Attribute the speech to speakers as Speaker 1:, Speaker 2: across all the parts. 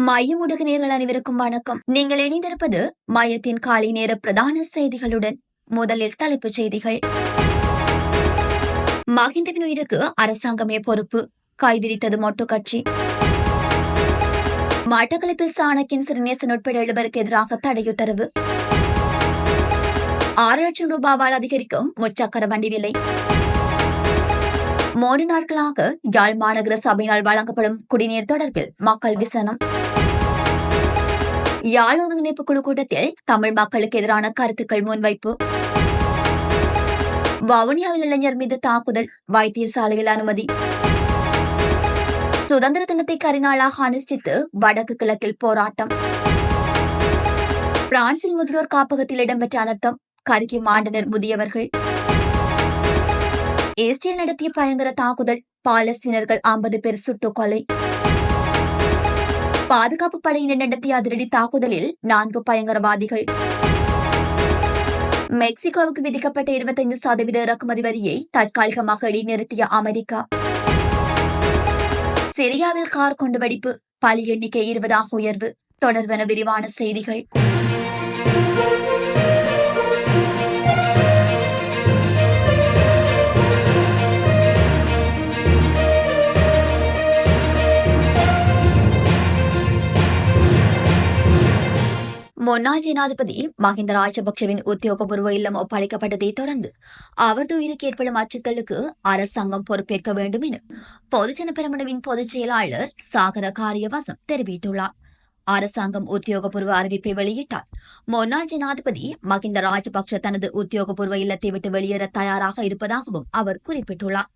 Speaker 1: மையம் ஊடக நேர்கள் அனைவருக்கும் வணக்கம். நீங்கள் இணைந்திருப்பது மையத்தின் காலை நேர பிரதான செய்திகளுடன். முதலில் தலைப்புச் செய்திகள். மகிந்தவின் உயிருக்கு அரசாங்கமே பொறுப்பு. கைவிரித்தது மொட்டு கட்சி. மட்டக்களப்பில் சாணக்கின் சிறுநேசன் உட்பட எழுவருக்கு எதிராக தடையுத்தரவு. ஆறு லட்சம் ரூபாவால் அதிகரிக்கும் முச்சக்கர வண்டி விலை. மூன்று நாட்களாக யாழ் மாநகர சபையினால் வழங்கப்படும் குடிநீர் தொடர்பில் மக்கள் விசனம். யாழ் ஒருங்கிணைப்பு குழு கூட்டத்தில் தமிழ் மக்களுக்கு எதிரான கருத்துக்கள் முன்வைப்பு. வவுனியாவில் இளைஞர் மீது தாக்குதல் வைத்தியசாலையில் அனுமதி. சுதந்திர தினத்தை கரிநாளாக அனுஷ்டித்து வடக்கு கிழக்கில் போராட்டம். பிரான்சில் முதியோர் காப்பகத்தில் இடம்பெற்ற அனர்த்தம் கருகி மாண்டனர் முதியவர்கள். இஸ்ரேல் நடத்திய பயங்கர தாக்குதல் பாலஸ்தீனர்கள் ஐம்பது பேர் சுட்டுக் கொலை. பாதுகாப்பு படையினர் நடத்திய அதிரடி தாக்குதலில் நான்கு பயங்கரவாதிகள். மெக்சிகோவுக்கு விதிக்கப்பட்ட இருபத்தைந்து சதவீத இறக்குமதி வரியை தற்காலிகமாக இடைநிறுத்திய அமெரிக்கா. சிரியாவில் கார் கொண்டு வெடிப்பு பலி எண்ணிக்கை இருபதாக உயர்வு தொடர்வன விரிவான செய்திகள். முன்னாள் ஜனாதிபதி மஹிந்த ராஜபக்சவின் உத்தியோகபூர்வ இல்லம் ஒப்படைக்கப்பட்டதை தொடர்ந்து அவரது உயிருக்கு ஏற்படும் அச்சுக்களுக்கு அரசாங்கம் பொறுப்பேற்க வேண்டும் என பொதுஜன பெருமனவின் பொதுச் செயலாளர் சாகர காரியவாசம் தெரிவித்துள்ளார். அரசாங்கம் உத்தியோகபூர்வ அறிவிப்பை வெளியிட்டார் முன்னாள் ஜனாதிபதி மஹிந்த ராஜபக்ஷ தனது உத்தியோகபூர்வ இல்லத்தை விட்டு வெளியேற தயாராக இருப்பதாகவும் அவர் குறிப்பிட்டுள்ளார்.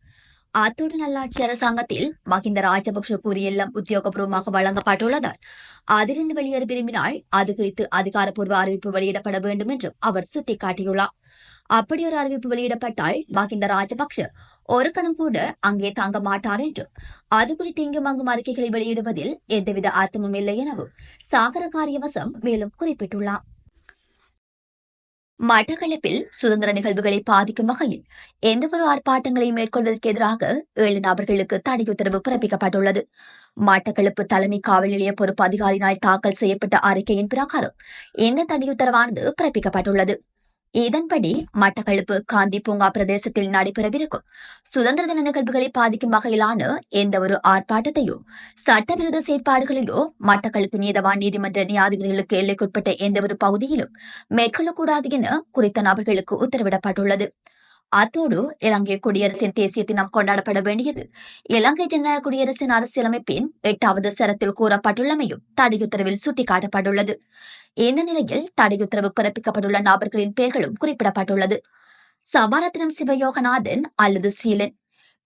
Speaker 1: அத்தோடு நல்லாட்சி அரசாங்கத்தில் மஹிந்த ராஜபக்ஷ கூறியெல்லாம் உத்தியோகபூர்வமாக வழங்கப்பட்டுள்ளதால் அதிலிருந்து வெளியேற விரும்பினால் அது குறித்து அதிகாரப்பூர்வ அறிவிப்பு வெளியிடப்பட வேண்டும் என்றும் அவர் சுட்டிக்காட்டியுள்ளார். அப்படி ஒரு அறிவிப்பு வெளியிடப்பட்டால் மஹிந்த ராஜபக்ஷ ஒரு கணம் கூட அங்கே தங்க மாட்டார் என்றும் அது குறித்து இங்கும் அங்கும் அறிக்கைகளை வெளியிடுவதில் எந்தவித அர்த்தமும் இல்லை எனவும் சாகர காரியவசம் மேலும் குறிப்பிட்டுள்ளார். மட்டக்களப்பில் சுதந்திர நிகழ்வுகளை பாதிக்கும் வகையில் எந்தவொரு ஆர்ப்பாட்டங்களையும் மேற்கொள்வதற்கு எதிராக ஏழு நபர்களுக்கு தடை உத்தரவு பிறப்பிக்கப்பட்டுள்ளது. மட்டக்களப்பு தலைமை காவல் நிலைய பொறுப்பு அதிகாரியினால் தாக்கல் செய்யப்பட்ட அறிக்கையின் பிரகாரம் இந்த தடை உத்தரவானது பிறப்பிக்கப்பட்டுள்ளது. இதன்படி மட்டக்களப்பு காந்தி பூங்கா பிரதேசத்தில் நடைபெறவிருக்கும் சுதந்திர தின நிகழ்வுகளை பாதிக்கும் வகையிலான எந்த ஒரு ஆர்ப்பாட்டத்தையோ சட்டவிரோத செயற்பாடுகளையோ மட்டக்களப்பு நீதவான் நீதிமன்ற நியாயாதிபதிகளுக்கு எல்லைக்குட்பட்ட எந்த ஒரு பகுதியிலும் மேற்கொள்ளக்கூடாது என குறித்த நபர்களுக்கு உத்தரவிடப்பட்டுள்ளது. அத்தோடு இலங்கை குடியரசின் தேசிய தினம் கொண்டாடப்பட வேண்டியது. இலங்கை ஜனநாயக குடியரசின் அரசியலமைப்பின் எட்டாவது சரத்தில் கூறப்பட்டுள்ளமையும் தடையுத்தரவில் சுட்டிக்காட்டப்பட்டுள்ளது. இந்த நிலையில் தடையுத்தரவு பிறப்பிக்கப்பட்டுள்ள நபர்களின் பெயர்களும் குறிப்பிடப்பட்டுள்ளது. சபாரத்னம் சிவயோகநாதன் அல்லது சீலன்.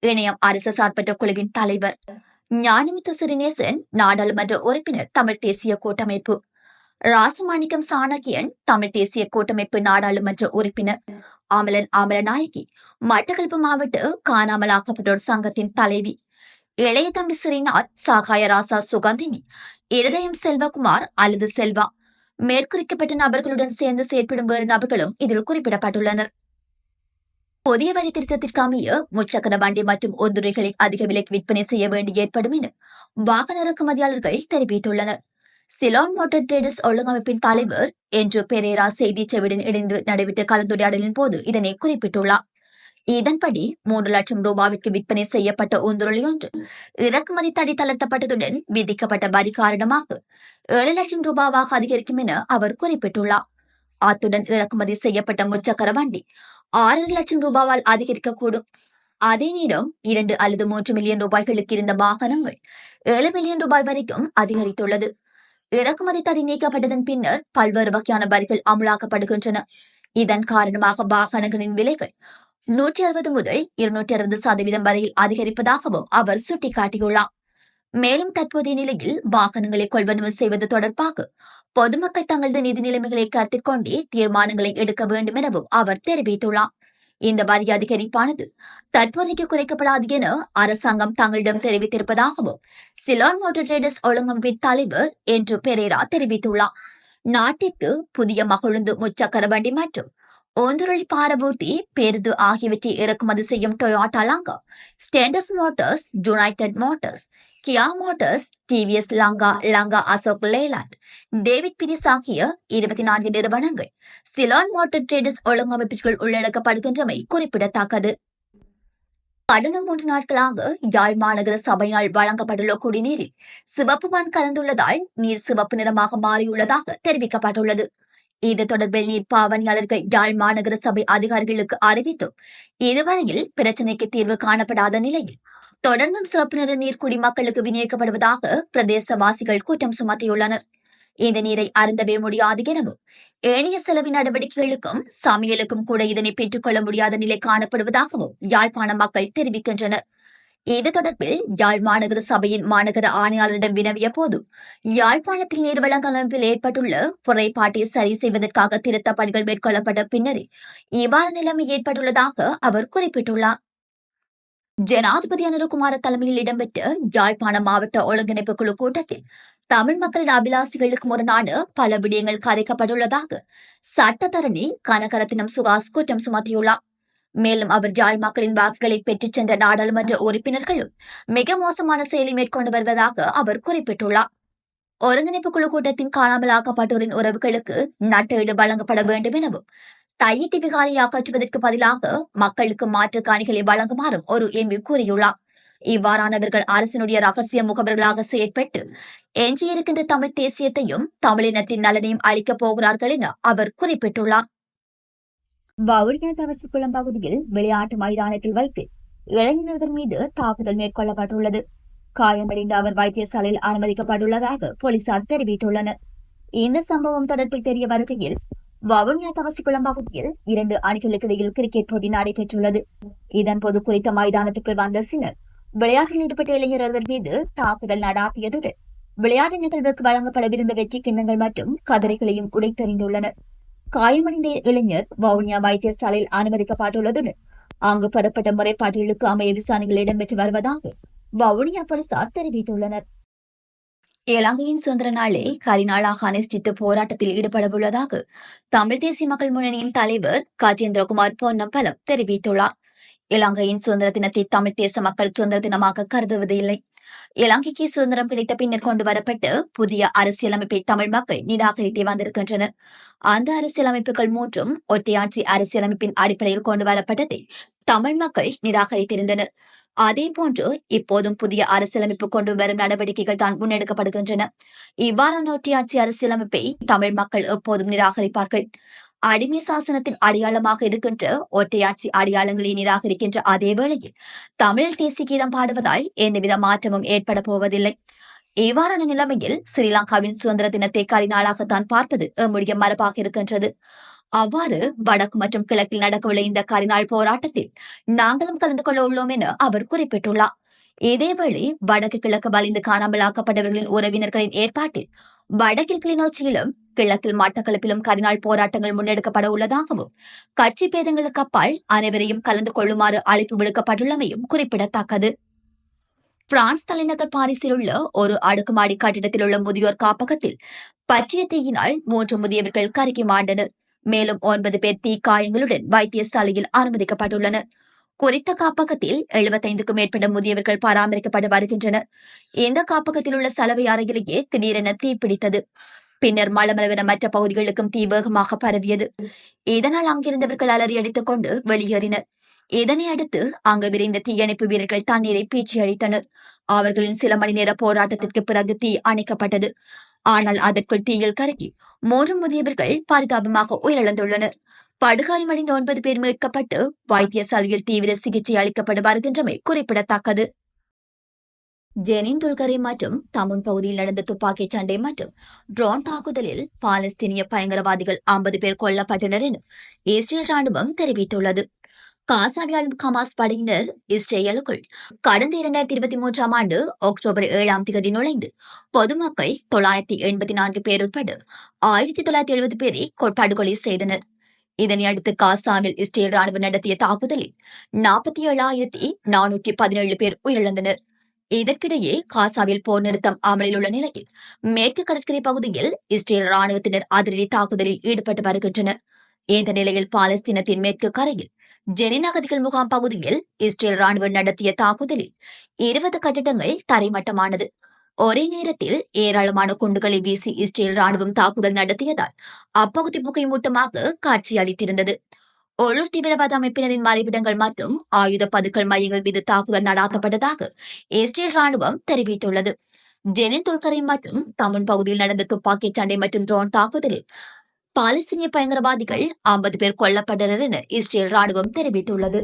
Speaker 1: இணையம் அரசு சார்பற்ற குழுவின் தலைவர். ஞானமுத்து சிறிநேசன் நாடாளுமன்ற உறுப்பினர் தமிழ் தேசிய கூட்டமைப்பு. ராசமாணிக்கம் சாணக்கியன் தமிழ் தேசிய கூட்டமைப்பு நாடாளுமன்ற உறுப்பினர் அமலன் அமலநாயகி மட்டக்களப்பு மாவட்ட காணாமலாக்கப்பட்டோர் சங்கத்தின் தலைவி இளைய தம்பி ஸ்ரீநாத் சாகாய ராசா சுகந்தினி இருதயம் செல்வகுமார் அல்லது செல்வா மேற்குறிக்கப்பட்ட நபர்களுடன் சேர்ந்து செயற்படும் வேறு நபர்களும் இதில் குறிப்பிடப்பட்டுள்ளனர். புதிய வரி திருத்தத்திற்கு அமைய முச்சக்கர வண்டி மற்றும் ஒந்துரைகளை அதிக விலைக்கு விற்பனை செய்ய வேண்டி ஏற்படும் என வாகன இறக்குமதியாளர்கள் தெரிவித்துள்ளனர். சிலோன் மோட்டர் ட்ரேடர்ஸ் ஒழுங்கமைப்பின் தலைவர் என்று பெரேரா செய்தி செவிடன் இணைந்து நடைபெற்ற கலந்துரையாடலின் போது இதனை குறிப்பிட்டுள்ளார். இதன்படி மூன்று லட்சம் ரூபாவிற்கு விற்பனை செய்யப்பட்ட ஊந்துருளி ஒன்று இறக்குமதி தடை தளர்த்தப்பட்டதுடன் விதிக்கப்பட்ட வரி காரணமாக ஏழு லட்சம் ரூபாவாக அதிகரிக்கும் என அவர் குறிப்பிட்டுள்ளார். அத்துடன் இறக்குமதி செய்யப்பட்ட முச்சக்கர வண்டி ஆறு லட்சம் ரூபாவால் அதிகரிக்கக்கூடும். அதே நேரம் இரண்டு அல்லது மூன்று மில்லியன் ரூபாய்களுக்கு இருந்த வாகனங்கள் ஏழு மில்லியன் ரூபாய் வரைக்கும் அதிகரித்துள்ளது. இறக்குமதி தடை நீக்கப்பட்டதன் பின்னர் பல்வேறு வகையான வரிகள் அமலாக்கப்படுகின்றன. இதன் காரணமாக வாகனங்களின் விலைகள் நூற்றி அறுபது முதல் இருநூற்றி அறுபது சதவீதம் வரையில் அதிகரிப்பதாகவும் அவர் சுட்டிக்காட்டியுள்ளார். மேலும் தற்போதைய நிலையில் வாகனங்களை கொள்வனவு செய்வது தொடர்பாக பொதுமக்கள் தங்களது நிதி நிலைமைகளை கருத்தில் கொண்டே தீர்மானங்களை எடுக்க வேண்டும் எனவும் அவர் தெரிவித்துள்ளார். இந்த வரி அதிகரிப்பானது தற்போதைக்கு குறைக்கப்படாது என அரசாங்கம் தங்களிடம் தெரிவித்திருப்பதாகவும் சிலான் மோட்டர் ட்ரேடர்ஸ் ஒழுங்கமைப்பின் தலைவர் என்று பெரேரா தெரிவித்துள்ளார். நாட்டிற்கு புதிய மகளுந்து முச்சக்கர வண்டி மற்றும் ஓந்துருளி பாரபூர்த்தி பேருந்து ஆகியவற்றை இறக்குமதி செய்யும் Toyota Lanka ஸ்டேண்டஸ் Motors United Motors Kia Motors TVS Lanka Lanka Ashok Leyland David பிரிஸ் ஆகிய இருபத்தி நான்கு நிறுவனங்கள் சிலான் மோட்டார் ட்ரேடர்ஸ் ஒழுங்கமைப்பிற்குள் உள்ளடக்கப்படுகின்றமை குறிப்பிடத்தக்கது. கடந்த மூன்று நாட்களாக யாழ் மாநகர சபையால் வழங்கப்பட்டுள்ள குடிநீரில் சிவப்பு மண் கலந்துள்ளதால் நீர் சிவப்பு நிறமாக மாறியுள்ளதாக தெரிவிக்கப்பட்டுள்ளது. இது தொடர்பில் நீர் பாவனையாளர்கள் யாழ் மாநகர சபை அதிகாரிகளுக்கு அறிவித்தும் இதுவரையில் பிரச்சினைக்கு தீர்வு காணப்படாத நிலையில் தொடர்ந்தும் சிவப்பு நிற நீர் குடிமக்களுக்கு விநியோகிக்கப்படுவதாக பிரதேசவாசிகள் குற்றம் சுமத்தியுள்ளனர். இந்த நீரை அருந்தவே முடியாது எனவும் ஏனைய செலவு நடவடிக்கைகளுக்கும் சமையலுக்கும் கூட இதனை பெற்றுக்கொள்ள முடியாத நிலை காணப்படுவதாகவும் யாழ்ப்பாண மக்கள் தெரிவிக்கின்றனர். இது தொடர்பில் யாழ் மாநகர சபையின் மாநகர ஆணையாளரிடம் வினவிய போது யாழ்ப்பாணத்தில் நீர் அமைப்பில் ஏற்பட்டுள்ள குறைபாட்டை சரி செய்வதற்காக திருத்த பணிகள் மேற்கொள்ளப்பட்ட பின்னரே இவ்வாறு நிலைமை ஏற்பட்டுள்ளதாக அவர் குறிப்பிட்டுள்ளார். ஜனாதிபதி அனுரகுமார தலைமையில் இடம்பெற்ற யாழ்ப்பாண மாவட்ட ஒருங்கிணைப்பு குழு கூட்டத்தில் தமிழ் மக்களின் அபிலாசிகளுக்கு முரணான பல விடயங்கள் கதைக்கப்பட்டுள்ளதாக சட்டத்தரணி கனகரத்தினம் சுகாஸ் குற்றம் சுமத்தியுள்ளார். மேலும் அவர் ஜாழ் மக்களின் வாக்குகளை பெற்றுச் சென்ற நாடாளுமன்ற உறுப்பினர்களும் மிக மோசமான செயலை மேற்கொண்டு வருவதாக அவர் குறிப்பிட்டுள்ளார். ஒருங்கிணைப்பு குழு கூட்டத்தின் காணாமலாக்கப்பட்டோரின் உறவுகளுக்கு நட்டஈடு வழங்கப்பட வேண்டும் எனவும் தையிட்டு விகாரியை அகற்றுவதற்கு பதிலாக மக்களுக்கு மாற்று காணிகளை வழங்குமாறும் ஒரு எம்பி கூறியுள்ளார். இவ்வாறானவர்கள் அரசினுடைய ரகசிய முகவர்களாக செயற்பட்டு எஞ்சியிருக்கின்ற தமிழ் தேசியத்தையும் தமிழினத்தின் நலனையும் அளிக்கப் போகிறார்கள் என அவர் குறிப்பிட்டுள்ளார். வவுனியா தவசிக்குளம் பகுதியில் விளையாட்டு மைதானத்தில் வைத்து இளைஞர்கள் மீது தாக்குதல் மேற்கொள்ளப்பட்டுள்ளது. காயமடைந்த அவர் வைத்தியசாலையில் அனுமதிக்கப்பட்டுள்ளதாக போலீசார் தெரிவித்துள்ளனர். இந்த சம்பவம் தொடர்பில் தெரிய வருகையில் வவுனியா தவசிக்குளம் பகுதியில் இரண்டு அணிகளுக்கு இடையில் கிரிக்கெட் போட்டி நடைபெற்றுள்ளது. இதன்போது குறித்த மைதானத்துக்குள் வந்த சிலர் விளையாட்டில் ஈடுபட்ட இளைஞர்கள் மீது தாக்குதல் நடாத்தியதுடன் விளையாட்டு நிகழ்வுக்கு வழங்கப்படவிருந்த வெற்றி கிண்ணங்கள் மற்றும் கதிரைகளையும் உடைத்தறிந்துள்ளனர். காயமடைந்த இளைஞர் வவுனியா வைத்தியசாலையில் அனுமதிக்கப்பட்டுள்ளதுடன் அங்கு பெறப்பட்ட முறைப்பாடுகளுக்கு அமைய விசாரணைகள் இடம்பெற்று வருவதாக வவுனியா போலீசார் தெரிவித்துள்ளனர். இலங்கையின் சுதந்திர நாளை கரிநாளாக அனுஷ்டித்து போராட்டத்தில் ஈடுபடவுள்ளதாக தமிழ் தேசிய மக்கள் முன்னணியின் தலைவர் கஜேந்திரகுமார் பொன்னம்பலம் தெரிவித்துள்ளார். இலங்கையின் சுதந்திர தினத்தை தமிழ் தேச மக்கள் சுதந்திர தினமாக கருதுவது இல்லை இலங்கைக்கு சுதந்திரம் கிடைத்த பின்னர் கொண்டு வரப்பட்டு புதிய அரசியலமைப்பை தமிழ் மக்கள் நிராகரித்து வந்திருக்கின்றனர். அந்த அரசியலமைப்புகள் மூன்றும் ஒற்றையாட்சி அரசியலமைப்பின் அடிப்படையில் கொண்டு வரப்பட்டதை தமிழ் மக்கள் நிராகரித்திருந்தனர். அதே போன்று இப்போதும் புதிய அரசியலமைப்பு கொண்டு வரும் நடவடிக்கைகள் தான் முன்னெடுக்கப்படுகின்றன. இவ்வாறான ஒற்றையாட்சி அரசியலமைப்பை தமிழ் மக்கள் எப்போதும் நிராகரிப்பார்கள். அடிமை சாசனத்தின் அடையாளமாக இருக்கின்ற ஒற்றையாட்சி அடையாளங்களை நிராகரிக்கின்ற அதே வேளையில் தமிழ் தேசிய கீதம் பாடுவதால் எந்தவித மாற்றமும் ஏற்பட போவதில்லை. இவ்வாறான நிலைமையில் ஸ்ரீலங்காவின் சுதந்திர தினத்தை கரிநாளாகத்தான் பார்ப்பது எம்முடைய மரபாக இருக்கின்றது. அவ்வாறு வடக்கு மற்றும் கிழக்கில் நடக்கவுள்ள இந்த கரிநாள் போராட்டத்தில் நாங்களும் கலந்து கொள்ள உள்ளோம் என அவர் குறிப்பிட்டுள்ளார். இதேவேளை வடக்கு கிழக்கு வலிந்து காணாமலாக்கப்பட்டவர்களின் உறவினர்களின் ஏற்பாட்டில் வடக்கில் கிளிநொச்சியிலும் கிழக்கில் மட்டக்களப்பிலும் கரிநாள் போராட்டங்கள் முன்னெடுக்கப்பட உள்ளதாகவும் கட்சி பேதங்களுக்கு அப்பால் அனைவரையும் கலந்து கொள்ளுமாறு அழைப்பு விடுக்கப்பட்டுள்ளமையும் குறிப்பிடத்தக்கது. பிரான்ஸ் தலைநகர் பாரிஸில் உள்ள ஒரு அடுக்குமாடி கட்டிடத்தில் உள்ள முதியோர் காப்பகத்தில் பற்றிய தீயினால் மூன்று முதியவர்கள் கருகி மாண்டனர். மேலும் ஒன்பது பேர் தீக்காயங்களுடன் வைத்தியசாலையில் அனுமதிக்கப்பட்டுள்ளனர். குறித்த காப்பகத்தில் எழுபத்தைந்துக்கும் மேற்பட்ட முதியவர்கள் பராமரிக்கப்பட்டு வருகின்றனர். இந்த காப்பகத்தில் உள்ள சலவை அறையிலேயே திடீரென தீப்பிடித்தது பின்னர் மளமளவென மற்ற பகுதிகளுக்கும் தீ வேகமாக பரவியது. இதனால் அங்கிருந்தவர்கள் அலறி அடித்துக் கொண்டு வெளியேறினர். இதனை அடுத்து அங்கு விரைந்த தீயணைப்பு வீரர்கள் தண்ணீரை பீச்சி அடித்தனர். அவர்களின் சில மணி நேர போராட்டத்திற்கு பிறகு தீ அணைக்கப்பட்டது. ஆனால் அதற்குள் தீயில் கருகி மூன்று முதியவர்கள் பரிதாபமாக உயிரிழந்துள்ளனர். படுகாயமடைந்த ஒன்பது பேர் மீட்கப்பட்டு வைத்தியசாலையில் தீவிர சிகிச்சை அளிக்கப்பட்டு வருகின்றமை குறிப்பிடத்தக்கது. ஜெனின் துல்கரை மற்றும் தமுன் பகுதியில் நடந்த துப்பாக்கிச் சண்டை மற்றும் ட்ரோன் தாக்குதலில் பாலஸ்தீனிய பயங்கரவாதிகள் ஐம்பது பேர் கொல்லப்பட்டனர் என இஸ்ரேல் ராணுவம் தெரிவித்துள்ளது. காசாவியாலும் ஹமாஸ் படையினர் இஸ்ரேலுக்குள் கடந்த இரண்டாயிரத்தி இருபத்தி மூன்றாம் ஆண்டு அக்டோபர் ஏழாம் தேதி நுழைந்து பொதுமக்கள் தொள்ளாயிரத்தி எண்பத்தி நான்கு பேர் உட்பட ஆயிரத்தி தொள்ளாயிரத்தி எழுபது பேரை படுகொலை செய்தனர். இதனையடுத்து காசாவில் இஸ்ரேல் ராணுவம் நடத்திய தாக்குதலில் நாற்பத்தி ஏழாயிரத்தி நானூற்றி பதினேழு பேர் உயிரிழந்தனர். இதற்கிடையே காசாவில் போர் நிறுத்தம் அமலில் உள்ள நிலையில் மேற்கு கடற்கரை பகுதியில் இஸ்ரேல் ராணுவத்தினர் அதிரடி தாக்குதலில் ஈடுபட்டு வருகின்றனர். இந்த நிலையில் பாலஸ்தீனத்தின் மேற்கு கரையில் ஜெனின் அகதிகள் முகாம் பகுதியில் இஸ்ரேல் ராணுவம் நடத்திய தாக்குதலில் இருபது கட்டிடங்கள் தரைமட்டமானது. ஒரே நேரத்தில் ஏராளமான குண்டுகளை வீசி இஸ்ரேல் ராணுவம் தாக்குதல் நடத்தியதால் அப்பகுதி புகைமூட்டமாக காட்சியளித்திருந்தது உள்ளூர் தீவிரவாத அமைப்பினரின் மறைவிடங்கள் மற்றும் ஆயுத பதுக்கல் மையங்கள் மீது தாக்குதல் நடாத்தப்பட்டதாக இஸ்ரேல் ராணுவம் தெரிவித்துள்ளது. ஜெனின் தொல்கரை மற்றும் தமிழ் பகுதியில் நடந்த துப்பாக்கி சண்டை மற்றும் ட்ரோன் தாக்குதலில் பாலஸ்தீனிய பயங்கரவாதிகள் ஐம்பது பேர் கொல்லப்பட்டனர் என இஸ்ரேல் ராணுவம் தெரிவித்துள்ளது.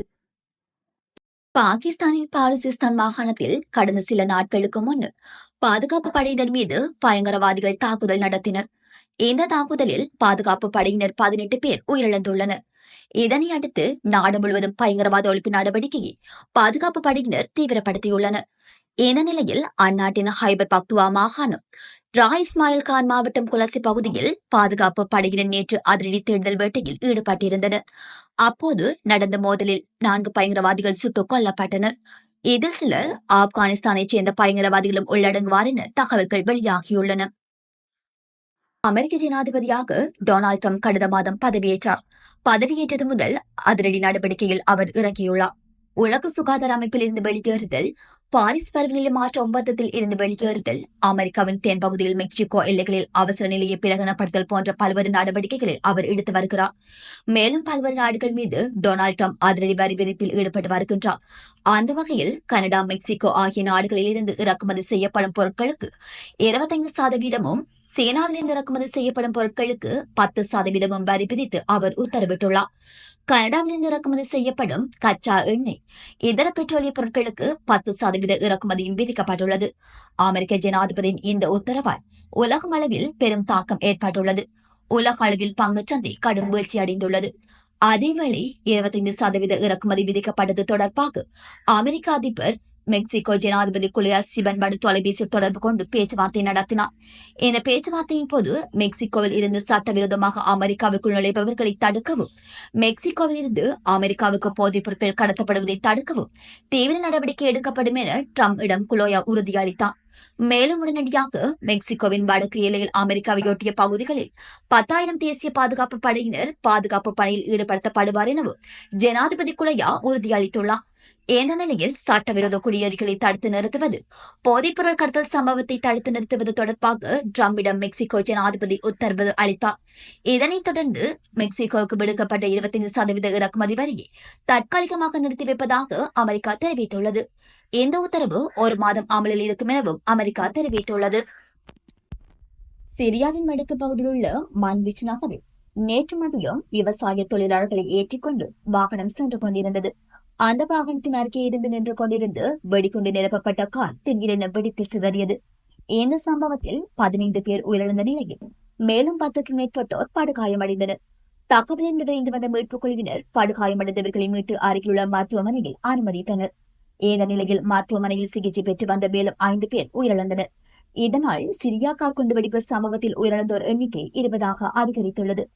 Speaker 1: பாகிஸ்தானின் பாலுசிஸ்தான் மாகாணத்தில் கடந்த சில நாட்களுக்கு முன் பாதுகாப்பு படையினர் மீது பயங்கரவாதிகள் தாக்குதல் நடத்தினர். இந்த தாக்குதலில் பாதுகாப்பு படையினர் பதினெட்டு பேர் உயிரிழந்துள்ளனர். இதனை அடுத்து நாடு முழுவதும் பயங்கரவாத ஒழிப்பு நடவடிக்கையை பாதுகாப்பு படையினர் தீவிரப்படுத்தியுள்ளனர். இந்த நிலையில் அந்நாட்டின் ஹைபர் பக்துவா மாகாணம் ராய் இஸ்மாயில் கான் மாவட்டம் குலசி பகுதியில் பாதுகாப்பு படையினர் நேற்று அதிரடி தேடுதல் வேட்டையில் ஈடுபட்டிருந்தனர். அப்போது நடந்த மோதலில் நான்கு பயங்கரவாதிகள் சுட்டுக் கொல்லப்பட்டனர். இதில் சிலர் ஆப்கானிஸ்தானைச் சேர்ந்த பயங்கரவாதிகளும் உள்ளடங்குவார் என தகவல்கள் வெளியாகியுள்ளன. அமெரிக்க ஜனாதிபதியாக டொனால்ட் ட்ரம்ப் கடந்த மாதம் பதவியேற்றார். பதவியேற்றது முதல் அதிரடி நடவடிக்கையில் அவர் இறங்கியுள்ளார். உலக சுகாதார அமைப்பில் இருந்து வெளியேறுதல் பாரிஸ் பருவநிலை மாற்ற ஒப்பந்தத்தில் இருந்து வெளியேறுதல் அமெரிக்காவின் தென்பகுதியில் மெக்சிகோ எல்லைகளில் அவசர நிலையை பிரகடனப்படுத்தல் போன்ற பல்வேறு நடவடிக்கைகளை அவர் எடுத்து வருகிறார். மேலும் பல்வேறு நாடுகள் மீது டொனால்ட் ட்ரம்ப் அதிரடி வரி விதிப்பில் ஈடுபட்டு வருகின்றார். அந்த வகையில் கனடா மெக்சிகோ ஆகிய நாடுகளில் இருந்து இறக்குமதி செய்யப்படும் பொருட்களுக்கு இருபத்தைந்து சதவீதமும் சீனாவிலிருந்து இறக்குமதி செய்யப்படும் பொருட்களுக்கு பத்து சதவீதமும் வரி விதித்து அவர் உத்தரவிட்டுள்ளார். கனடாவிலிருந்து இறக்குமதி செய்யப்படும் கச்சா எண்ணெய். இதர பெட்ரோலிய பொருட்களுக்கு பத்து சதவீத இறக்குமதியும் விதிக்கப்பட்டுள்ளது. அமெரிக்க ஜனாதிபதியின் இந்த உத்தரவால் உலகம் அளவில் பெரும் தாக்கம் ஏற்பட்டுள்ளது. உலக அளவில் பங்குச்சந்தை கடும் வீழ்ச்சி அடைந்துள்ளது. அதேவேளை இருபத்தைந்து சதவீத இறக்குமதி விதிக்கப்பட்டது தொடர்பாக அமெரிக்க அதிபர் மெக்சிகோ ஜனாதிபதி குலியா சிபன்படு தொலைபேசி தொடர்பு கொண்டு பேச்சுவார்த்தை நடத்தினார். இந்த பேச்சுவார்த்தையின் போது மெக்சிகோவில் இருந்து சட்டவிரோதமாக அமெரிக்காவிற்குள் நுழைபவர்களை தடுக்கவும் மெக்சிகோவில் இருந்து அமெரிக்காவுக்கு போதைப் பொருட்கள் கடத்தப்படுவதை தடுக்கவும் தீவிர நடவடிக்கை எடுக்கப்படும் என ட்ரம்ப் இடம் குலோயா உறுதியளித்தார். மேலும் உடனடியாக மெக்சிகோவின் வடக்கு எல்லையில் அமெரிக்காவையொட்டிய பகுதிகளில் பத்தாயிரம் தேசிய பாதுகாப்பு படையினர் பாதுகாப்பு பணியில் ஈடுபடுத்தப்படுவார் எனவும் ஜனாதிபதி குலையா உறுதியளித்துள்ளார். இந்த நிலையில் சட்டவிரோத குடியேறிகளை தடுத்து நிறுத்துவது போதைப்பொருள் கடத்தல் சம்பவத்தை தடுத்து நிறுத்துவது தொடர்பாக ட்ரம்பிடம் மெக்சிகோ ஜனாதிபதி உத்தரவு அளித்தார். இதனைத் தொடர்ந்து மெக்சிகோவுக்கு விடுக்கப்பட்ட இருபத்தைந்து சதவீத இறக்குமதி வரியை தற்காலிகமாக நிறுத்தி வைப்பதாக அமெரிக்கா தெரிவித்துள்ளது. இந்த உத்தரவு ஒரு மாதம் அமலில் இருக்கும் எனவும் அமெரிக்கா தெரிவித்துள்ளது. சிரியாவின் வடக்கு பகுதியில் உள்ள மான்விச் நகரில் நேற்று மதியம் விவசாய தொழிலாளர்களை ஏற்றிக்கொண்டு வாகனம் சென்று கொண்டிருந்தது. அந்த வாகனத்தின் அருகே இருந்து நின்று கொண்டிருந்து வெடிகுண்டு நிரப்பப்பட்ட கார் திடீரென வெடித்து சிதறியது. இந்த சம்பவத்தில் பதினைந்து பேர் உயிரிழந்த நிலையில் மேலும் பத்துக்கும் மேற்பட்டோர் படுகாயமடைந்தனர். தகவலின் நிறைந்து வந்த மீட்புக் குழுவினர் படுகாயமடைந்தவர்களை மீட்டு அருகிலுள்ள மருத்துவமனையில் அனுமதித்தனர். இந்த நிலையில் மருத்துவமனையில் சிகிச்சை பெற்று வந்த மேலும் ஐந்து பேர் உயிரிழந்தனர். இதனால் சிரியா கார் குண்டுவெடிப்பு சம்பவத்தில் உயிரிழந்தோர் எண்ணிக்கை இருபதாக அதிகரித்துள்ளது.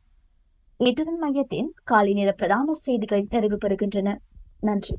Speaker 1: இத்துடன் மையத்தின் காலை நேர பிரதான செய்திகள் நிறைவு பெறுகின்றன நன்றி